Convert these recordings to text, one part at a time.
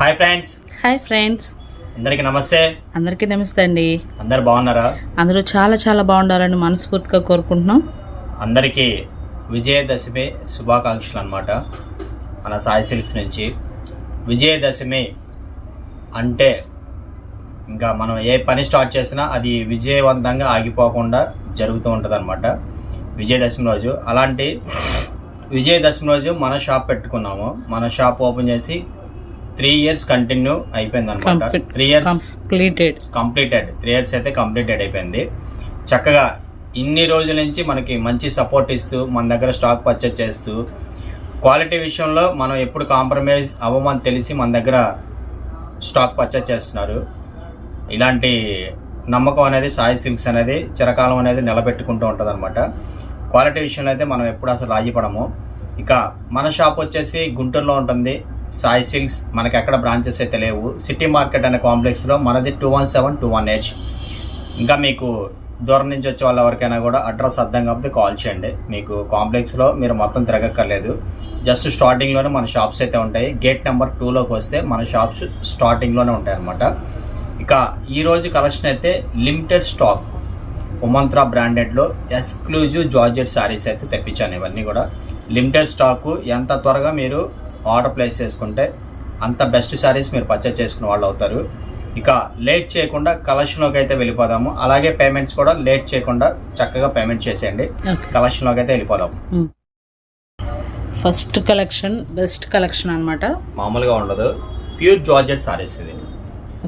Hi friends. Hi friends. అందరికీ నమస్తే. అందరికీ నమస్తే అండి. అందరు బాగున్నారా? అందరూ చాలా చాలా బాగుండాలని మనస్ఫూర్తిగా కోరుకుంటున్నాం. అందరికీ విజయదశమి శుభాకాంక్షలు అన్నమాట మన సాయి సిల్క్స్ నుంచి. విజయదశమి అంటే ఇంకా మనం ఏ పని స్టార్ట్ చేసినా అది విజయవంతంగా ఆగిపోకుండా జరుగుతూ ఉంటుంది అనమాట విజయదశమి రోజు. అలాంటి విజయదశమి రోజు మన షాప్ పెట్టుకున్నాము. మన షాప్ ఓపెన్ చేసి త్రీ ఇయర్స్ కంటిన్యూ అయిపోయింది అనమాట three years completed completed three years అయితే కంప్లీటెడ్ అయిపోయింది. చక్కగా ఇన్ని రోజుల నుంచి మనకి మంచి సపోర్ట్ ఇస్తూ మన దగ్గర స్టాక్ పర్చేజ్ చేస్తూ క్వాలిటీ విషయంలో మనం ఎప్పుడు కాంప్రమైజ్ అవ్వమని తెలిసి మన దగ్గర స్టాక్ పర్చేజ్ చేస్తున్నారు. ఇలాంటి నమ్మకం అనేది సాయి సిల్క్స్ అనేది చిరకాలం అనేది నిలబెట్టుకుంటూ ఉంటుంది అనమాట క్వాలిటీ విషయంలో అయితే మనం ఎప్పుడు అసలు రాజీపడము. ఇక మన షాప్ వచ్చేసి గుంటూరులో ఉంటుంది. సాయి సిల్క్స్ మనకి ఎక్కడ బ్రాంచెస్ అయితే లేవు. సిటీ మార్కెట్ అనే కాంప్లెక్స్లో మనది two one seven two one H ఇంకా మీకు దూరం నుంచి వచ్చే వాళ్ళ ఎవరికైనా కూడా అడ్రస్ అర్థం కాబట్టి కాల్ చేయండి. మీకు కాంప్లెక్స్లో మీరు మొత్తం తిరగక్కర్లేదు. జస్ట్ స్టార్టింగ్లోనే మన షాప్స్ అయితే ఉంటాయి. గేట్ నెంబర్ టూలోకి వస్తే మన షాప్స్ స్టార్టింగ్లోనే ఉంటాయి అన్నమాట ఇక ఈరోజు కలెక్షన్ అయితే లిమిటెడ్ స్టాక్. ఉమంత్రా బ్రాండెడ్లో ఎక్స్క్లూజివ్ జార్జెట్ శారీస్ అయితే తెప్పించాను ఇవన్నీ కూడా. లిమిటెడ్ స్టాకు ఎంత త్వరగా మీరు ఆర్డర్ ప్లేస్ చేసుకుంటే అంత బెస్ట్ శారీస్ మీరు పర్చేజ్ చేసుకున్న వాళ్ళు అవుతారు. ఇక లేట్ చేయకుండా కలెక్షన్లోకి అయితే వెళ్ళిపోదాము. అలాగే పేమెంట్స్ కూడా లేట్ చేయకుండా చక్కగా పేమెంట్ చేసేయండి. కలెక్షన్లోకి అయితే వెళ్ళిపోదాం ఫస్ట్ కలెక్షన్ బెస్ట్ కలెక్షన్ అన్నమాట. మామూలుగా ఉండదు. ప్యూర్ జార్జెట్ శారీస్ ఇది.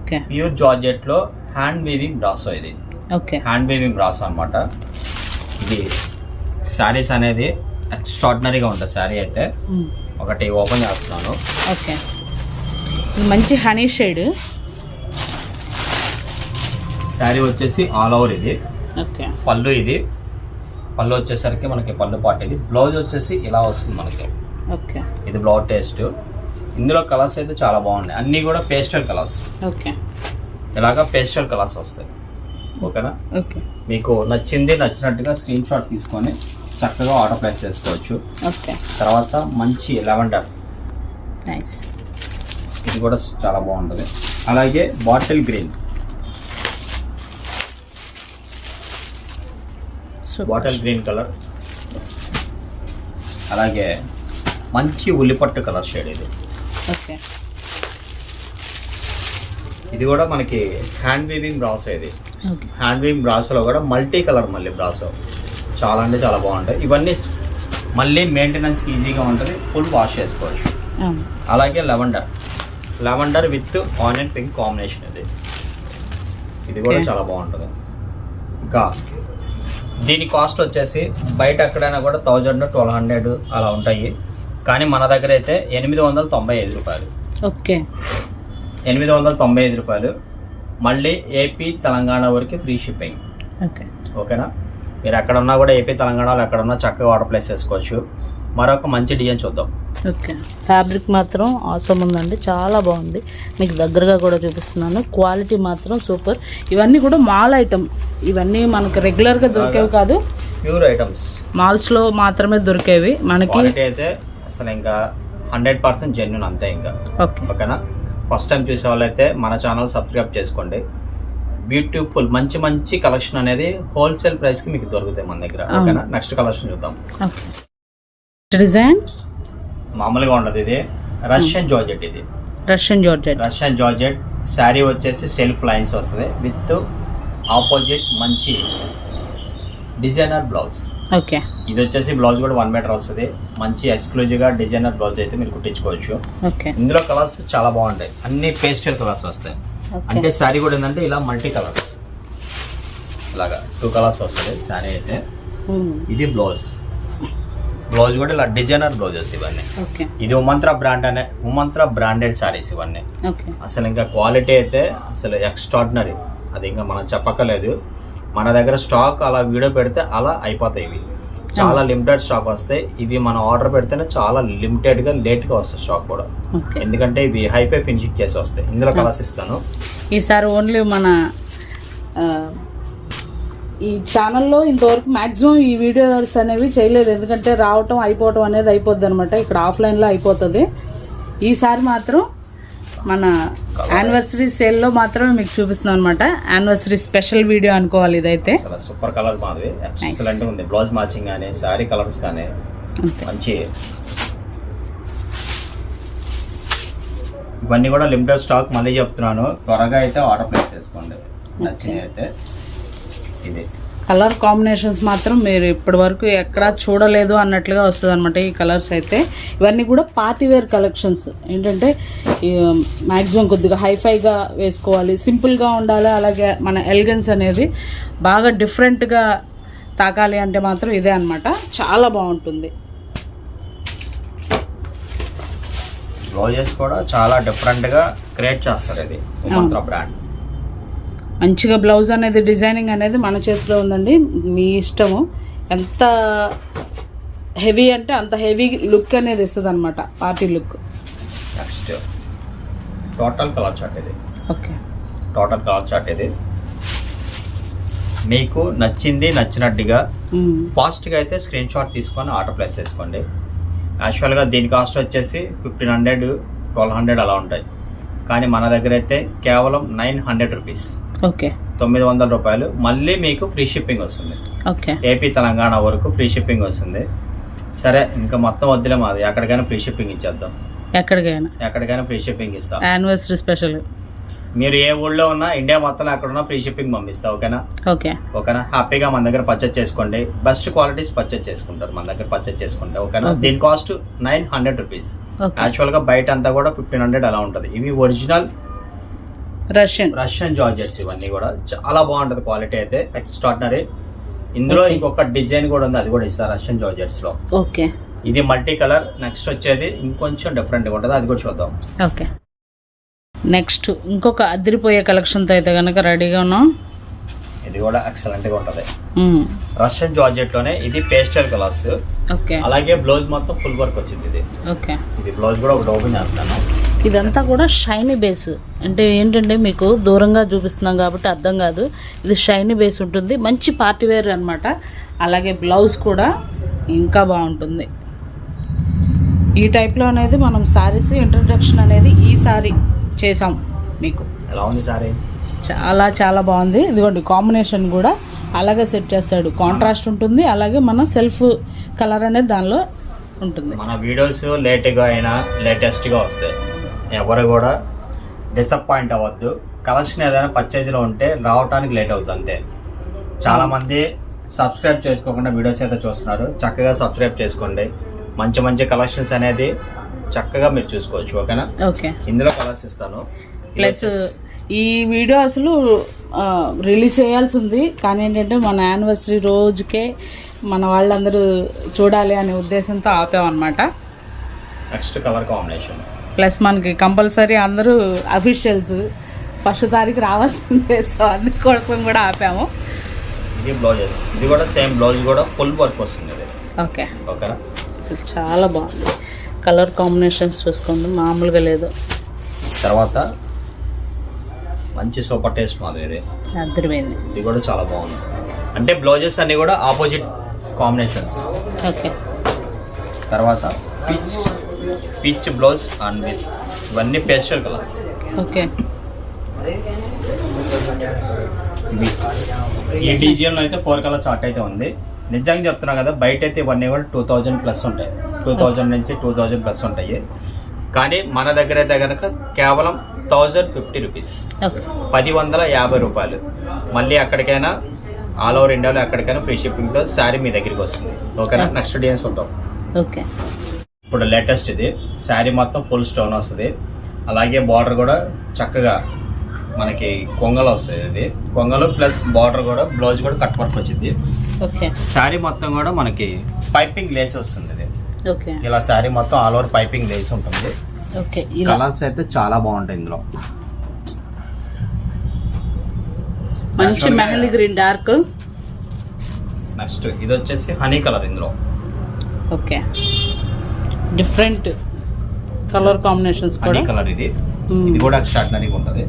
ఓకే. ప్యూర్ జార్జెట్లో హ్యాండ్ వీవింగ్ బ్రాసో ఇది. ఓకే. హ్యాండ్ వీవింగ్ బ్రాసో అనమాట ఇది శారీస్ అనేది ఎక్స్ట్రాడినరీగా ఉంటుంది శారీ అయితే. ఒకటి ఓపెన్ చేస్తున్నాను. ఓకే. ఇది మంచి హనీ షేడ్. శారీ వచ్చేసి ఆల్ ఓవర్ ఇది. ఓకే. పళ్ళు ఇది. పళ్ళు వచ్చేసరికి మనకి పళ్ళు పాట ఇది. బ్లౌజ్ వచ్చేసి ఇలా వస్తుంది మనకి. ఓకే. ఇది బ్లౌజ్ టేస్ట్. ఇందులో కలర్స్ అయితే చాలా బాగున్నాయి. అన్నీ కూడా పేస్టల్ కలర్స్. ఓకే. ఇలాగా పేస్టల్ కలర్స్ వస్తాయి. ఓకేనా? ఓకే. మీకు నచ్చింది నచ్చినట్టుగా స్క్రీన్ షాట్ తీసుకొని చక్కగా ఆర్డర్ ప్లేస్ చేసుకోవచ్చు. ఓకే. తర్వాత మంచి లెవెండర్ నైస్ ఇది కూడా చాలా బాగుంటుంది. అలాగే bottle green bottle green colour అలాగే మంచి ఉల్లిపట్టు కలర్ షేడ్ ఇది. ఓకే. ఇది కూడా మనకి హ్యాండ్ వీవింగ్ బ్రాసో ఇది. హ్యాండ్ వీవింగ్ బ్రాసోలో కూడా మల్టీ కలర్ మళ్ళీ బ్రాసో చాలా అంటే చాలా బాగుంటాయి. ఇవన్నీ మళ్ళీ మెయింటెనెన్స్కి ఈజీగా ఉంటుంది. ఫుల్ వాష్ చేసుకోవచ్చు. అలాగే lavender lavender with onion pink combination ఇది. ఇది కూడా. చాలా బాగుంటుంది. ఇంకా దీని కాస్ట్ వచ్చేసి బయట ఎక్కడైనా కూడా థౌజండ్ ట్వెల్వ్ హండ్రెడ్ అలా ఉంటాయి. కానీ మన దగ్గర అయితే ఎనిమిది వందల తొంభై ఐదు రూపాయలు. ఓకే. ఎనిమిది వందల తొంభై ఐదు రూపాయలు. మళ్ళీ ఏపీ తెలంగాణ వరకు ఫ్రీ షిప్పింగ్ ఓకే. ఓకేనా మీరు ఎక్కడున్నా కూడా ఏపీ తెలంగాణలో ఎక్కడున్నా చక్కగా ఆర్డర్ ప్లేస్ చేసుకోవచ్చు. మరొక మంచి డిజైన్ చూద్దాం. ఓకే. ఫ్యాబ్రిక్ మాత్రం అవసరం ఉందండి. చాలా బాగుంది. మీకు దగ్గరగా కూడా చూపిస్తున్నాను. క్వాలిటీ మాత్రం సూపర్ ఇవన్నీ కూడా మాల్ ఐటమ్ ఇవన్నీ మనకు రెగ్యులర్గా దొరికేవి కాదు. ప్యూర్ ఐటమ్స్ మాల్స్లో మాత్రమే దొరికేవి. మనకి అయితే అసలు ఇంకా హండ్రెడ్ పర్సెంట్ జెన్యున్ అంతే ఇంకా. ఓకే. ఓకేనా? ఫస్ట్ టైం చూసే వాళ్ళైతే మన ఛానల్ సబ్స్క్రైబ్ చేసుకోండి. బ్యూటిఫుల్ మంచి మంచి కలెక్షన్ అనేది హోల్సేల్ ప్రైస్కి మీకు దొరుకుతాయి మన దగ్గర. ఓకేనా? నెక్స్ట్ కలెక్షన్ చూద్దాం. డిజైన్? మామూలుగా ఉండదు ఇది. రష్యన్ జార్జెట్ ఇది. Russian georgette. Russian georgette. Sari వచ్చేసి సెల్ఫ్ లైన్స్ వస్తుంది. విత్ ఆపోజిట్ మంచి డిజైనర్ బ్లౌజ్. ఓకే. ఇది వచ్చేసి బ్లౌజ్ కూడా వన్ మీటర్ వస్తుంది. మంచి ఎక్స్క్లూజివ్గా డిజైనర్ బ్లౌజ్ అయితే మీరు కుట్టించుకోవచ్చు. ఓకే. ఇందులో కలర్స్ చాలా బాగుంటాయి. అన్ని పేస్టల్ కలర్స్ వస్తాయి. అంటే శారీ కూడా ఏంటంటే ఇలా మల్టీ కలర్స్. ఇలాగా టూ కలర్స్ వస్తుంది శారీ అయితే. మ్మ్. ఇది బ్లౌజ్. బ్లౌజ్ కూడా ఇలా డిజైనర్ బ్లౌజెస్ ఇవన్నీ. ఇది ఉమంత్ర బ్రాండ్ అనే ఉమంత్ర బ్రాండెడ్ శారీస్ ఇవన్నీ. అసలు ఇంకా క్వాలిటీ అయితే అసలు ఎక్స్ట్రాడినరీ అది ఇంకా మనం చెప్పక్కర్లేదు. మన దగ్గర స్టాక్ అలా వీడియో పెడితే అలా అయిపోతాయి ఇవి. చాలా లిమిటెడ్ స్టాక్ వస్తాయి. ఇవి మనం ఆర్డర్ పెడితేనే చాలా లిమిటెడ్గా లేట్గా వస్తాయి స్టాక్ కూడా. ఎందుకంటే ఇవి హైఫై ఫినిషింగ్ చేసి వస్తాయి. ఇందులో కలర్స్ ఇస్తాను. ఈసారి ఓన్లీ మన ఈ ఛానల్లో ఇంతవరకు మ్యాక్సిమం ఈ వీడియోస్ అనేవి చేయలేదు. ఎందుకంటే రావటం అయిపోవటం అనేది అయిపోద్ది అనమాట ఇక్కడ ఆఫ్లైన్లో అయిపోతుంది. ఈసారి మాత్రం మన యానివర్సరీ సేల్లో మాత్రమే మీకు చూపిస్తున్నాం అనమాట యానివర్సరీ స్పెషల్ వీడియో అనుకోవాలి ఇదైతే. సూపర్ కలర్ మాది. ఎక్సలెంట్ ఉంది. బ్లౌజ్ మ్యాచింగ్ కానీ శారీ కలర్స్ కానీ మంచి. ఇవన్నీ కూడా లిమిటెడ్ స్టాక్ మళ్ళీ చెప్తున్నాను. త్వరగా అయితే ఆర్డర్ ప్లేస్ చేసుకోండి. నచ్చినవి అయితే. ఇది. కలర్ కాంబినేషన్స్ మాత్రం మీరు ఇప్పటి వరకు ఎక్కడా చూడలేదు అన్నట్లుగా వస్తుంది అనమాట ఈ కలర్స్ అయితే. ఇవన్నీ కూడా పార్టీ వేర్ కలెక్షన్స్. ఏంటంటే మ్యాక్సిమం కొద్దిగా హైఫైగా వేసుకోవాలి. సింపుల్గా ఉండాలి. అలాగే మన ఎలిగెన్స్ అనేది బాగా డిఫరెంట్గా తాకాలి అంటే మాత్రం ఇదే అన్నమాట. చాలా బాగుంటుంది. బ్లౌజెస్ కూడా చాలా డిఫరెంట్గా క్రియేట్ చేస్తారు ఇది. బ్రాండ్ మంచిగా బ్లౌజ్ అనేది డిజైనింగ్ అనేది మన చేతిలో ఉందండి. మీ ఇష్టము. ఎంత హెవీ అంటే అంత హెవీ లుక్ అనేది ఇస్తుంది అనమాట party look. Next total colour chart ఇది. ఓకే. టోటల్ కలర్ చార్ట్ ఇది. మీకు నచ్చింది నచ్చినట్టుగా ఫాస్ట్గా అయితే స్క్రీన్ షాట్ తీసుకొని ఆర్డర్ ప్లేస్ చేసుకోండి. యాక్చువల్గా దీని కాస్ట్ వచ్చేసి ఫిఫ్టీన్ హండ్రెడ్ ట్వెల్వ్ హండ్రెడ్ అలా ఉంటాయి. కానీ మన దగ్గర అయితే కేవలం నైన్ హండ్రెడ్ రూపీస్ ఓకే. తొమ్మిది వందల రూపాయలు. మళ్ళీ మీకు ఫ్రీ షిప్పింగ్ వస్తుంది. ఓకే. ఏపీ తెలంగాణ వరకు ఫ్రీ షిప్పింగ్ వస్తుంది. సరే ఇంకా మొత్తం వద్దులే మాది. ఎక్కడికైనా ఫ్రీ షిప్పింగ్ ఇచ్చేద్దాం. ఎక్కడికైనా. ఎక్కడికైనా ఫ్రీ షిప్పింగ్ ఇస్తాం. Anniversary special. మీరు ఏ ఊళ్ళో ఉన్నా ఇండియా మొత్తం ఎక్కడ ఉన్నా ఫ్రీ షిప్పింగ్ పంపిస్తా ఓకేనా? ఓకే. ఓకేనా? హ్యాపీగా మన దగ్గర పర్చేజ్ చేసుకోండి. బెస్ట్ క్వాలిటీస్ పర్చేజ్ చేసుకుంటారు మన దగ్గర పర్చేజ్ చేసుకుంటే ఓకేనా. దీని కాస్ట్ నైన్ హండ్రెడ్ రూపీస్ యాక్చువల్గా బయట అంతా కూడా ఫిఫ్టీన్ హండ్రెడ్ అలా ఉంటుంది. ఇవి ఒరిజినల్ రష్యన్. రష్యన్ జార్జెట్స్ ఇవన్నీ కూడా. చాలా బాగుంటుంది క్వాలిటీ అయితే ఎక్స్ట్రాడినరీ. ఇందులో. ఇంకొక డిజైన్ కూడా ఉంది అది కూడా ఇస్తారు రష్యన్ జార్జెట్స్లో ఓకే. ఇది మల్టీ కలర్ నెక్స్ట్ వచ్చేది ఇంకొంచెం డిఫరెంట్గా ఉంటుంది అది కూడా చూద్దాం. ఓకే. నెక్స్ట్ ఇంకొక అదిరిపోయే కలెక్షన్తో అయితే కనుక రెడీగా ఉన్నాం. ఇది కూడా ఎక్సలెంట్గా ఉంటుంది. రష్యన్ జార్జెట్లోనే ఇది పేస్టల్ కలర్స్ ఓకే. అలాగే బ్లౌజ్ మొత్తం ఫుల్ వర్క్ వచ్చింది ఇది. ఓకే. ఇది బ్లౌజ్ కూడా ఒకటి ఓపెన్ చేస్తాను. ఇదంతా కూడా షైనీ బేస్. అంటే ఏంటంటే మీకు దూరంగా చూపిస్తున్నాం కాబట్టి అర్థం కాదు. ఇది షైనీ బేస్ ఉంటుంది. మంచి పార్టీ వేర్ అనమాట అలాగే బ్లౌజ్ కూడా ఇంకా బాగుంటుంది. ఈ టైప్లో అనేది మనం శారీస్ ఇంట్రడక్షన్ అనేది ఈ సారీ చేసాం మీకు. ఎలా ఉంది సారీ? చాలా చాలా బాగుంది. ఇదిగోండి కాంబినేషన్ కూడా అలాగే సెట్ చేస్తాడు. కాంట్రాస్ట్ ఉంటుంది. అలాగే మన సెల్ఫ్ కలర్ అనేది దానిలో ఉంటుంది. మన వీడియోస్ లేట్గా అయినా లేటెస్ట్గా వస్తాయి. ఎవరు కూడా డిసప్పాయింట్ అవ్వద్దు. కలెక్షన్ ఏదైనా పర్చేజ్లో ఉంటే రావడానికి లేట్ అవుతుంది అంతే. చాలామంది సబ్స్క్రైబ్ చేసుకోకుండా వీడియోస్ అయితే చూస్తున్నారు. చక్కగా సబ్స్క్రైబ్ చేసుకోండి. మంచి మంచి కలెక్షన్స్ అనేది చక్కగా మీరు చూసుకోవచ్చు ఓకేనా ఓకే. ఇందులో కలర్స్ ఇస్తాను. ప్లస్ ఈ వీడియో అసలు రిలీజ్ చేయాల్సి ఉంది కానీ ఏంటంటే మన యానివర్సరీ రోజుకే మన వాళ్ళందరూ చూడాలి అనే ఉద్దేశంతో ఆపామన్నమాట. నెక్స్ట్ కలర్ కాంబినేషన్ ప్లస్ మనకి కంపల్సరీ అందరూ అఫీషియల్స్ ఫస్ట్ తారీఖు రావాల్సిందే. సో అందుకోసం కూడా ఆపాము. ఇది బ్లౌజెస్. ఇది కూడా సేమ్ బ్లౌజ్ కూడా ఫుల్ వర్క్ వస్తుంది ఓకే. ఓకేనా? అసలు చాలా బాగుంది. కలర్ కాంబినేషన్స్ చూసుకోండి. మామూలుగా లేదు. తర్వాత మంచి సూపర్ టేస్ట్ మాది ఇది. అద్దరిపోయింది. ఇది కూడా చాలా బాగుంది. అంటే బ్లౌజెస్ అన్ని కూడా ఆపోజిట్ కాంబినేషన్స్. ఓకే. తర్వాత peach. Peach blouse and with ఇవన్నీ పేస్టల్ కలర్స్. ఓకే. ఇవి ఈ డిజైన్లో అయితే ఫోర్ కలర్ చార్ట్ అయితే ఉంది. నిజంగా చెప్తున్నా కదా బయట అయితే ఇవన్నీ కూడా టూ థౌజండ్ ప్లస్ ఉంటాయి. టూ థౌజండ్ నుంచి టూ థౌజండ్ ప్లస్ ఉంటాయి. కానీ మన దగ్గర అయితే కనుక కేవలం థౌజండ్ ఫిఫ్టీ రూపీస్. పది వందల యాభై రూపాయలు. మళ్ళీ ఎక్కడికైనా ఆల్ ఓవర్ ఇండియాలో ఎక్కడికైనా ఫ్రీ షిప్పింగ్తో శారీ మీ దగ్గరికి వస్తుంది. ఓకేనా? నెక్స్ట్ డిజైన్స్ చూద్దాం. ఓకే. ఇప్పుడు లేటెస్ట్ ఇది. శారీ మొత్తం ఫుల్ స్టోన్ వస్తుంది. అలాగే బార్డర్ కూడా చక్కగా మనకి కొంగలు వస్తుంది ఇది. కొంగలు ప్లస్ బార్డర్ కూడా బ్లౌజ్ కూడా కట్ వర్క్ వచ్చింది ఓకే శారీ మొత్తం కూడా మనకి పైపింగ్ లేస్ వస్తుంది ఇది. ఓకే ఇలా శారీ మొత్తం ఆల్ ఓవర్ పైపింగ్ లేస్ ఉంటుంది. కలర్స్ అయితే చాలా బాగుంటాయి ఇందులో. మంచి మెహందీ గ్రీన్ డార్క్ నెక్స్ట్ ఇది వచ్చేసి హనీ కలర్ ఇందులో. ఓకే డిఫరెంట్ కలర్ కాంబినేషన్స్ కూడా. కలర్ ఇది. ఇది కూడా ఎక్స్ట్రాడినరీగా ఉంటుంది.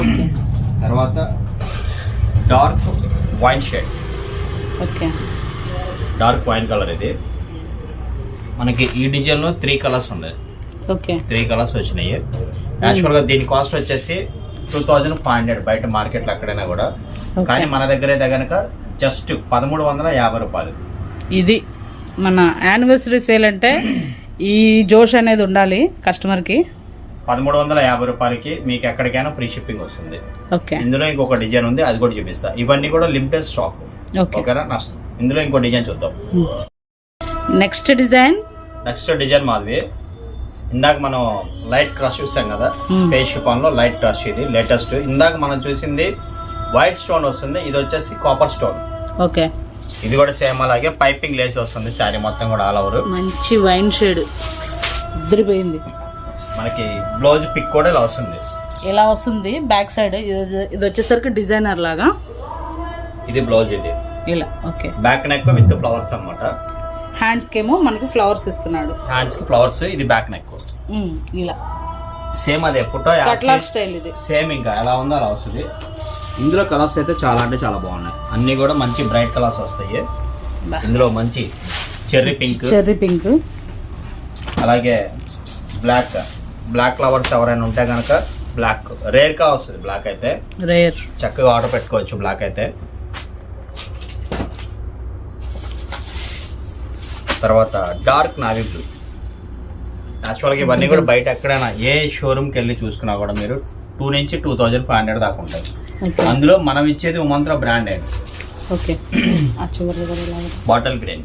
ఓకే. తర్వాత dark wine shade. Okay. Dark wine colour ఇది. మనకి ఈ డిజైన్లో త్రీ కలర్స్ ఉన్నాయి. ఓకే. త్రీ కలర్స్ వచ్చినాయి. యాక్చువల్గా దీని కాస్ట్ వచ్చేసి టూ థౌజండ్ ఫైవ్ హండ్రెడ్ బయట మార్కెట్లో ఎక్కడైనా కూడా. కానీ మన దగ్గర అయితే కనుక జస్ట్ పదమూడు వందల యాభై రూపాయలు. ఇది మన యానివర్సరీ సేల్ అంటే ఈ జోష్ అనేది ఉండాలి కస్టమర్కి. పదమూడు వందల యాభై రూపాయలకి మీకు ఎక్కడికైనా ఫ్రీ షిప్పింగ్ వస్తుంది. ఓకే. ఇందులో ఇంకొక డిజైన్ ఉంది అది కూడా చూపిస్తా. ఇవన్నీ కూడా లిమిటెడ్ స్టాక్ ఓకేనా? ఇందులో ఇంకో డిజైన్ చూద్దాం. Next design? నెక్స్ట్ డిజైన్ మాది. ఇందాక మనం లైట్ క్రష్ చూసాం కదా. స్పేస్ షిఫాన్లో లైట్ క్రష్ ఇది లేటెస్ట్ ఇందాక మనం చూసింది వైట్ స్టోన్ వస్తుంది ఇది వచ్చేసి కాపర్ స్టోన్ ఓకే. ఇది కూడా సేమ్ అలాగే పైపింగ్ లేస్ వస్తుంది శారీ మొత్తం కూడా ఆల్ ఓవర్. మంచి వైన్ షేడ్. ఇద్దరిపోయింది మనకి బ్లౌజ్ పిక్ కూడా ఇలా వస్తుంది. ఇలా వస్తుంది బ్యాక్ సైడ్. ఇది వచ్చేసరికి డిజైనర్ లాగా. ఇది బ్లౌజ్ ఇది. ఇలా okay. Back neck with flowers అన్నమాట. హ్యాండ్స్కి ఏమో మనకి ఫ్లవర్స్ ఇస్తున్నాడు. హ్యాండ్స్కి ఫ్లవర్స్ ఇది బ్యాక్ నెక్ ఇలా. సేమ్ అదే ఫోటో స్టైల్ ఇది. సేమ్ ఇంకా ఎలా ఉందో అలా వస్తుంది. ఇందులో కలర్స్ అయితే చాలా అంటే చాలా బాగున్నాయి. అన్ని కూడా మంచి బ్రైట్ కలర్స్ వస్తాయి. ఇందులో మంచి చెర్రీ పింక్ చెర్రీ పింక్. అలాగే బ్లాక్ బ్లాక్ ఫ్లవర్స్ ఎవరైనా ఉంటే కనుక బ్లాక్ రేర్గా వస్తుంది బ్లాక్ అయితే. రేర్. చక్కగా ఆర్డర్ పెట్టుకోవచ్చు బ్లాక్ అయితే. తర్వాత డార్క్ నావీ బ్లూ. యాక్చువల్గా ఇవన్నీ కూడా బయట ఎక్కడైనా ఏ షోరూమ్కి వెళ్ళి చూసుకున్నా కూడా మీరు టూ నుంచి టూ థౌజండ్ ఫైవ్ హండ్రెడ్ దాకా ఉంటాయి. ఓకే అందులో మనం ఇచ్చేది ఉమంత్ర బ్రాండ్ అండి ఓకే ఆ కూడా ఇలా బాటిల్ గ్రీన్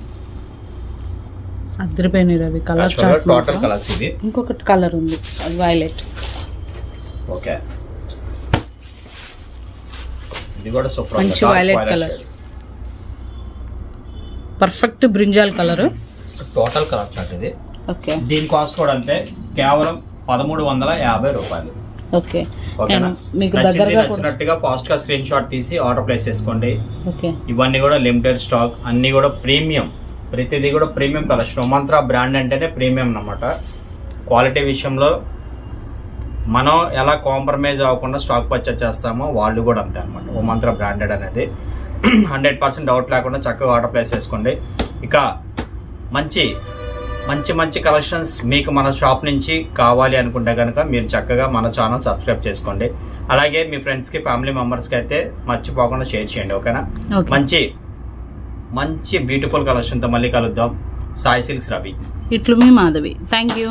అద్దరిపోయినాయి రవి కలర్ టోటల్ కలర్స్ ఇది ఇంకొకటి కలర్ ఉంది. అది వైలెట్ ఓకే ఇది కూడా సూపర్ మంచి violet colour. Perfect brinjal colour total colour chart ఇది. ఓకే దీని కాస్ట్ కూడా అంతే. కేవలం పదమూడు వందల యాభై రూపాయలు. ఓకే. మీకు దగ్గరగా నచ్చినట్టుగా ఫాస్ట్గా స్క్రీన్ షాట్ తీసి ఆర్డర్ ప్లేస్ చేసుకోండి. ఓకే. ఇవన్నీ కూడా లిమిటెడ్ స్టాక్ అన్ని కూడా ప్రీమియం ప్రతిదీ కూడా ప్రీమియం కలెక్షన్ ఉమంత్ర బ్రాండ్ అంటేనే ప్రీమియం అన్నమాట. క్వాలిటీ విషయంలో మనం ఎలా కాంప్రమైజ్ అవ్వకుండా స్టాక్ పర్చేస్ చేస్తామో వాళ్ళు కూడా అంతే అనమాట ఉమంత్ర బ్రాండెడ్ అనేది. హండ్రెడ్ పర్సెంట్ డౌట్ లేకుండా చక్కగా ఆర్డర్ ప్లేస్ చేసుకోండి. ఇక మంచి మంచి మంచి కలెక్షన్స్ మీకు మన షాప్ నుంచి కావాలి అనుకుంటే కనుక మీరు చక్కగా మన ఛానల్ సబ్స్క్రైబ్ చేసుకోండి. అలాగే మీ ఫ్రెండ్స్కి ఫ్యామిలీ మెంబర్స్కి అయితే మర్చిపోకుండా షేర్ చేయండి ఓకేనా? ఓకే. మంచి మంచి బ్యూటిఫుల్ కలెక్షన్తో మళ్ళీ కలుద్దాం. సాయి సిల్క్స్ రవి. ఇట్లు మీ మాధవి. Thank you.